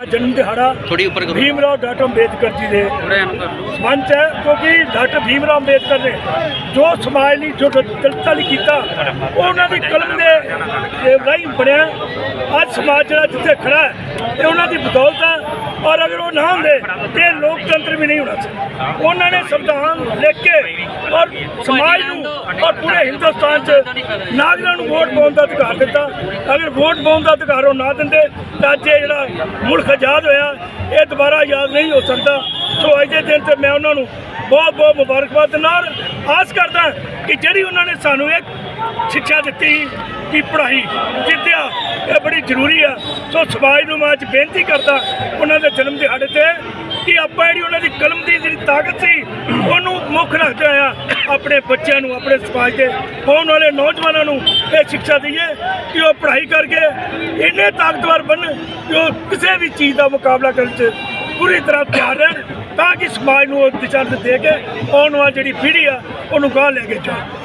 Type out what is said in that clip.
ਜਨਮ ਦਿਹਾੜਾ ਥੋੜੀ ਉੱਪਰ ਕਰੋ। ਭੀਮ ਰਾਓ ਡਾਕਟਰ ਅੰਬੇਦਕਰ ਜੀ ਦੇ ਮੰਚ ਹੈ ਕਿਉਂਕਿ ਡਾਕਟਰ ਭੀਮ ਰਾਓ ਅੰਬੇਦਕਰ ਨੇ ਜੋ ਸਮਾਜ ਲਈ ਜੋ ਦਲਿਤਾਂ ਲਈ ਕੀਤਾ ਉਹ ਉਹਨਾਂ ਦੀ ਕਲਮ ਦੇ ਰਾਹੀਂ ਬਣਿਆ। ਅੱਜ ਸਮਾਜ ਜਿਹੜਾ ਜਿੱਥੇ ਖੜਾ ਹੈ ਇਹ ਉਹਨਾਂ ਦੀ ਬਦੌਲਤ ਔਰ ਅਗਰ ਉਹ ਨਾ ਹੁੰਦੇ, ਤੇ ਇਹ ਲੋਕਤੰਤਰ ਵੀ ਨਹੀਂ ਹੋਣਾ ਸੀ ਉਹਨਾਂ ਨੇ ਸੰਵਿਧਾਨ ਲਿਖ ਕੇ ਔਰ ਸਮਾਜ ਨੂੰ ਔਰ ਪੂਰੇ ਹਿੰਦੁਸਤਾਨ 'ਚ ਨਾਗਰਿਕਾਂ ਨੂੰ ਵੋਟ ਪਾਉਣ ਦਾ ਅਧਿਕਾਰ ਦਿੱਤਾ। ਅਗਰ ਵੋਟ ਪਾਉਣ ਦਾ ਅਧਿਕਾਰ ਉਹ ਨਾ ਦਿੰਦੇ, ਤਾਂ ਅੱਜ ਇਹ ਜਿਹੜਾ ਮੁਲਕ ਆਜ਼ਾਦ ਹੋਇਆ, ਇਹ ਦੁਬਾਰਾ ਆਜ਼ਾਦ ਨਹੀਂ ਹੋ ਸਕਦਾ। ਸੋ ਅੱਜ ਦੇ ਦਿਨ ਤੇ ਮੈਂ ਉਹਨਾਂ ਨੂੰ ਬਹੁਤ ਬਹੁਤ ਮੁਬਾਰਕਬਾਦ ਦਿੰਦਾ ਔਰ ਆਸ ਕਰਦਾ ਕਿ ਜਿਹੜੀ ਉਹਨਾਂ ਨੇ ਸਾਨੂੰ ਇੱਕ ਸਿੱਖਿਆ ਦਿੱਤੀ ਕਿ ਪੜ੍ਹਾਈ ਵਿਦਿਆ ਇਹ ਬੜੀ ਜ਼ਰੂਰੀ ਆ। ਸੋ ਸਮਾਜ ਨੂੰ ਮੈਂ ਅੱਜ ਬੇਨਤੀ ਕਰਦਾ, ਉਹਨਾਂ ਦੇ ਜਨਮ ਦਿਹਾੜੇ ਤੇ ਕਿ ਆਪਾਂ ਜਿਹੜੀ ਉਹਨਾਂ ਦੀ ਕਲਮ ਦੀ ਜਿਹੜੀ ਤਾਕਤ ਸੀ, ਉਹਨੂੰ ਮੁੱਖ ਰੱਖਦੇ ਆ ਆਪਣੇ ਬੱਚਿਆਂ ਨੂੰ, ਆਪਣੇ ਸਮਾਜ ਦੇ ਆਉਣ ਵਾਲੇ ਨੌਜਵਾਨਾਂ ਨੂੰ ਇਹ ਸਿੱਖਿਆ ਦਈਏ ਕਿ ਉਹ ਪੜ੍ਹਾਈ ਕਰਕੇ ਇੰਨੇ ਤਾਕਤਵਰ ਬਣਨ ਕਿ ਉਹ ਕਿਸੇ ਵੀ ਚੀਜ਼ ਦਾ ਮੁਕਾਬਲਾ ਕਰਨ 'ਚ ਪੂਰੀ ਤਰ੍ਹਾਂ ਤਿਆਰ ਰਹਿਣ, ਤਾਂ ਕਿ ਸਮਾਜ ਨੂੰ ਉਹ ਦਿਸ਼ਾ ਦੇ ਕੇ ਆਉਣ ਵਾਲੀ ਜਿਹੜੀ ਪੀੜ੍ਹੀ ਆ, ਉਹਨੂੰ ਗਾਹ ਲੈ ਕੇ ਜਾਣ।